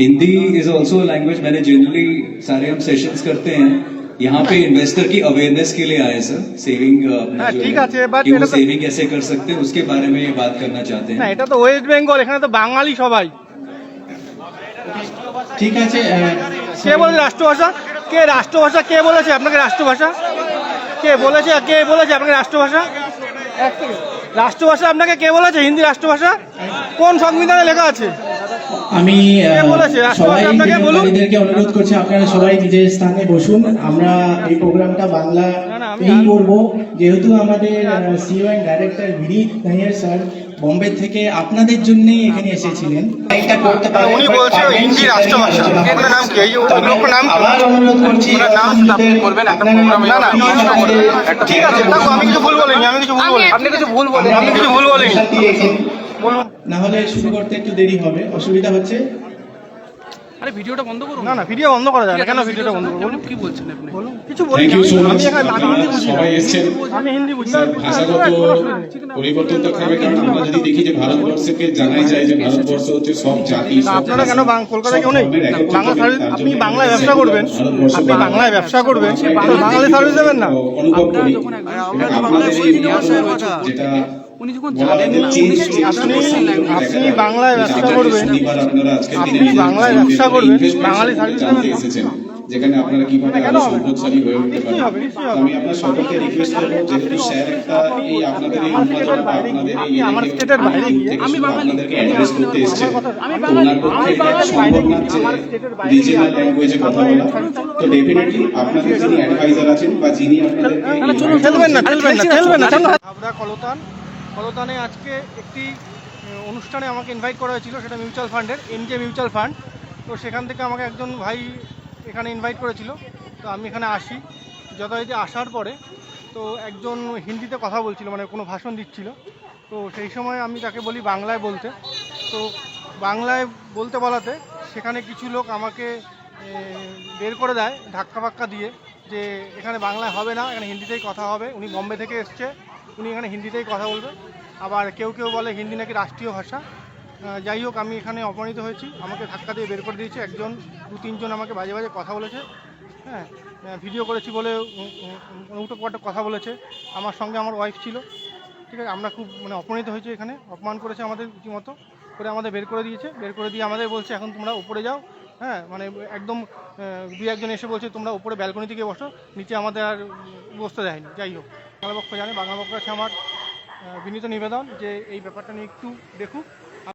Hindi is also language मैंने generally सारे हम सेशंस करते हैं यहाँ पे इन्वेस्टर की अवेयरनेस के लिए आए सर सेविंग अपना हाँ, जो ठीक है, আছে, but कि वो এটা তো- सेविंग कैसे कर सकते हैं उसके बारे में ये बात करना चाहते না हैं এটা তো ওয়েস্ট বেঙ্গল এখানে তো বাঙালি সবাই ঠিক আছে আহ, কে বলেছে রাষ্ট্রভাষা কে রাষ্ট্রভাষা কে বলেছে আপনাকে রাষ্ট্রভাষা কে বলেছে কে বলেছে আপনাকে রাষ্ট্রভাষা এক second। রাষ্ট্রভাষা আপনাকে কে বলেছে হিন্দি রাষ্ট্রভাষা কোন সংবিধানে লেখা আছে আমি সবাই বিনিয়োগকারীদেরকে অনুরোধ করছি আপনারা সবাই নিজের স্থানে বসুন। আমরা এই প্রোগ্রামটা বাংলা এই করব। যেহেতু আমাদের CEO and director Vineet Nayyar sir Bombay থেকে আপনাদের জন্যই এখানে এসেছিলেন। এটা করতে পারেন উনি বলছে হিন্দি রাষ্ট্রভাষা। ওনার নাম কি? এই লোকের নাম? আবার অনুরোধ করছি ওনার নাম আপনি করবেন, একটা আপনারা- না, না, ঠিক আছে আমি কিছু ভুল বলিনি আমি কিছু ভুল বলিনি। আপনি কিছু ভুল বলেন। আমরা কিছু ভুল বলেনি। না হলে শুরু করতে একটু দেরি হবে। অসুবিধা হচ্ছে? আরে ভিডিওটা বন্ধ করুন। না না ভিডিও বন্ধ করা যায় না। কেন ভিডিওটা বন্ধ করব বলুন কি বলছেন আপনি? বলুন। কিছু বলি থ্যাংক ইউ সো মাচ আমি এখানে আমি হিন্দি বুঝি সবাই এসছেন। আমি হিন্দি বুঝি না ভাষাগত পরিবর্তন তো হবে কারণ আমরা যদি দেখি যে ভারতবর্ষকে জানাই যায় যে ভারতবর্ষ হচ্ছে সব জাতি আপনারা কেন বাং- কলকাতায় কেউ নেই? বাংলা সার্ভিস আপনি বাংলায় ব্যবসা করবেন? আপনি বাংলায় ব্যবসা করবেন? বাঙালি সার্ভিস দেবেন না? অনুভব করি আপনাদের এই যেটা উনি যখন হয় change আপনি- আপনি বাংলায় ব্যবসা করবেন। আপনারা আপনি বাংলায় ব্যবসা করবেন, বাঙালি সার্ভিস। যেখানে আপনারা কীভাবে আরও সম্পদশালী হয়ে উঠতে পারেন। আমি আপনার সকলকে রিকোয়েস্ট করব যেহেতু স্যার একটা এই আপনাদের এই আমার উন্মাদনা আপনাদের এই আমার স্টেটের বাইরে গিয়ে, আমি বাঙালি, আপনাদেরকে অ্যাড্রেস করতে আমার আমি বাঙালি, আমি বাঙালি, আমার স্টেটের বাইরে রিজিনাল ল্যাঙ্গুয়েজে কথা বলা তো ডেফিনেটলি আপনাদের যিনি অ্যাডভাইজার আছেন বা যিনি আপনাদেরকে না, চলুন, খেলবেন না খেলবেন না খেলবেন না চলুন। কলতান কলতানে আজকে একটি অনুষ্ঠানে আমাকে ইনভাইট করা হয়েছিল, সেটা মিউচুয়াল ফান্ডের এনজে মিউচুয়াল ফান্ড তো সেখান থেকে আমাকে একজন ভাই এখানে ইনভাইট করেছিল। তো আমি এখানে আসি, যথারীতি আসার পরে। তো একজন হিন্দিতে কথা বলছিল মানে কোনো ভাষণ দিচ্ছিল। তো সেই সময় আমি তাকে বলি বাংলায় বলতে। তো বাংলায় বলতে বলাতে সেখানে কিছু লোক আমাকে বের করে দেয় ধাক্কা ফাক্কা দিয়ে, যে এখানে বাংলায় হবে না, এখানে হিন্দিতেই কথা হবে। উনি বম্বে থেকে এসছে। উনি এখানে হিন্দিতেই কথা বলবে আবার কেউ কেউ বলে হিন্দি নাকি রাষ্ট্রীয় ভাষা। যাই হোক, আমি এখানে অপমানিত হয়েছি। আমাকে ধাক্কা দিয়ে বের করে দিয়েছে। একজন, দু, তিনজন আমাকে বাজে বাজে কথা বলেছে। হ্যাঁ ভিডিও করেছি বলে উল্টো পাল্টা কথা বলেছে। আমার সঙ্গে আমার ওয়াইফ ছিল। ঠিক আছে, আমরা খুব মানে অপমানিত হয়েছি এখানে। অপমান করেছে আমাদের রীতিমতো। করে আমাদের বের করে দিয়েছে। বের করে দিয়ে আমাদের বলছে, এখন তোমরা উপরে যাও। হ্যাঁ মানে একদম দুই একজন এসে বলছে, তোমরা উপরে ব্যালকনি থেকে বসো। নিচে আমাদের আর বসতে দেয়নি। যাই হোক। বাংলা পক্ষ জানে, বাংলা পক্ষ আছে আমার বিনীত নিবেদন যে এই ব্যাপারটা নিয়ে একটু দেখুক।